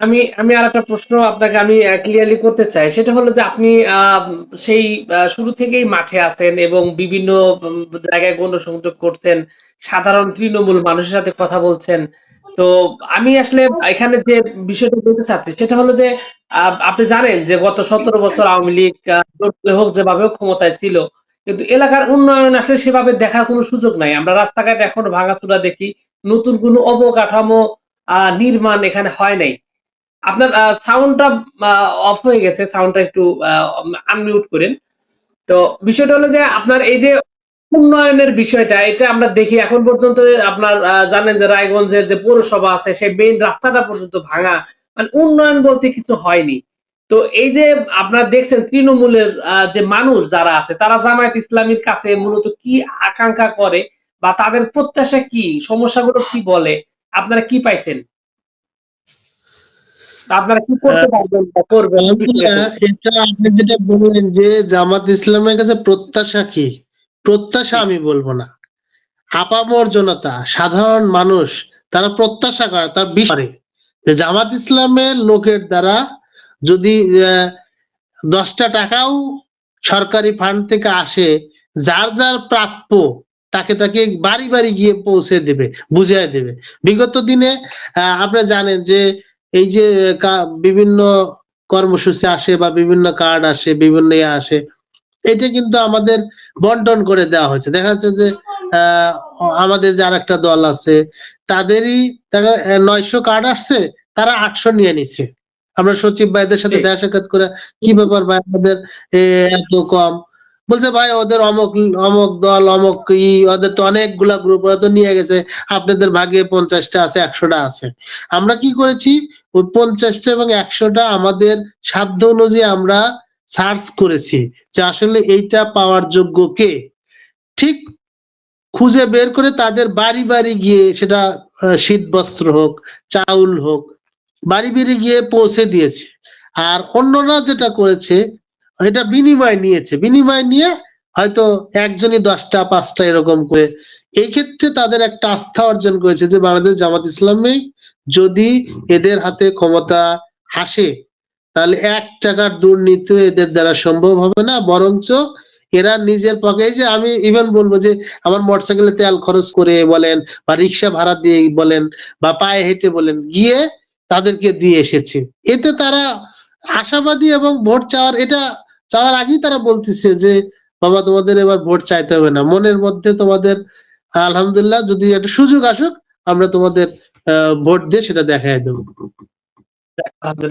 আমি আমি আর একটা প্রশ্ন আপনাকে আমি ক্লিয়ারলি করতে চাই। সেটা হলো যে আপনি সেই শুরু থেকেই মাঠে আছেন এবং বিভিন্ন জায়গায় গণসংযোগ করছেন। সাধারণ তৃণমূল মানুষের সাথে কথা বলছেন। তো আমি আসলে এখানে যে বিষয়টা বলতে চাচ্ছি, সেটা হলো যে আপনি জানেন যে গত ১৭ বছর আওয়ামী লীগ হোক যেভাবে ক্ষমতায় ছিল। কিন্তু এলাকার উন্নয়ন আসলে সেভাবে দেখার কোনো সুযোগ নাই। আমরা রাস্তাঘাট এখন ভাঙাচোরা দেখি। নতুন কোনো অবকাঠামো নির্মাণ এখানে হয় নাই। আপনার সাউন্ডটা অফ হয়ে গেছে। সাউন্ডটা একটু আনমিউট করেন। তো বিষয়টা হলো যে আপনার এই যে উন্নয়নের বিষয়টা, এটা আমরা দেখি এখন পর্যন্ত আপনার জানেন যে রায়গঞ্জের যে পৌরসভা আছে, সেই মেইন রাস্তাটা পর্যন্ত ভাঙা। মানে উন্নয়ন বলতে কিছু হয়নি। তো এই যে আপনারা দেখছেন তৃণমূলের যে মানুষ যারা আছে, তারা জামায়াত ইসলামীর কাছে মূলত কি আকাঙ্ক্ষা করে বা তাদের প্রত্যাশা কি? সমস্যাগুলো কি বলে? আপনারা কি পাইছেন? আপনারা কি করতে হ্যাঁ। পারবেন করবেন? এটা আপনি যেটা বললেন যে জামাত ইসলামের কাছে প্রত্যাশা কি? প্রত্যাশা আমি বলব না। আপামর জনতা, সাধারণ মানুষ তারা প্রত্যাশা করে তার করে যে জামাত ইসলামের লোকের দ্বারা যদি ১০ টাকাও সরকারি ফান্ড থেকে আসে, যার, যার প্রাপ্য তাকে, তাকে বাড়ি, বাড়ি গিয়ে পৌঁছে দেবে, বুঝিয়ে দেবে। বিগত দিনে আপনারা জানেন যে এই যে বিভিন্ন কর্মসূচি আসে বা বিভিন্ন কার্ড আসে, বিভিন্ন ইয়ে আসে। এটা কিন্তু আমাদের বন্টন করে দেওয়া হয়েছে। দেখা যাচ্ছে যে আমাদের যার একটা দল আছে তাদেরই দেখা ৯০০ কার্ড আসছে, তারা ৮০০ নিয়ে নিচ্ছে। আমরা সচিব ভাইদের সাথে দেখা সাক্ষাৎ করে কি ব্যাপার ভাই আপনাদের এ এত কম? বলছে ভাই ওদের অমুক, অমুক দল অমুক ই ওদের তো অনেকগুলা গ্রুপ ওরা তো নিয়ে গেছে। আপনাদের ভাগে পঞ্চাশটা আছে, একশোটা আছে। আমরা কি করেছি ওই ৫০ টা এবং একশোটা আমাদের সাধ্য অনুযায়ী আমরা সার্চ করেছি যে আসলে এইটা পাওয়ার যোগ্য কে? ঠিক খুঁজে বের করে তাদের বাড়ি, বাড়ি গিয়ে সেটা আ শীতবস্ত্র হোক, চাউল হোক, বাড়ি, বাড়ি গিয়ে পৌঁছে দিয়েছে। আর অন্যরা যেটা করেছে এটা বিনিময় নিয়েছে। বিনিময় নিয়ে হয়তো একজনই দশটা, পাঁচটা এরকম করে। এই ক্ষেত্রে তাদের একটা আস্থা অর্জন করেছে যে বাংলাদেশ জামাত ইসলামী যদি এদের হাতে ক্ষমতা আসে, তাহলে এক টাকার দুর্নীতি এদের দ্বারা সম্ভব হবে না। বরঞ্চ এরা নিজের পকে যে আমি ইভেন বলব যে আমার মোটরসাইকেলে তেল খরচ করে বলেন বা রিক্সা ভাড়া দিয়ে বলেন বা পায়ে হেঁটে বলেন, গিয়ে তাদেরকে দিয়ে এসেছে। এতে তারা আশাবাদী এবং ভোট চাওয়ার, এটা চাওয়ার আগেই তারা বলতেছে যে, বাবা, তোমাদের এবার ভোট চাইতে হবে না। মনের মধ্যে তোমাদের, আলহামদুলিল্লাহ, যদি একটা সুযোগ আসুক, আমরা তোমাদের ভোট দিয়ে সেটা দেখাই দেবো।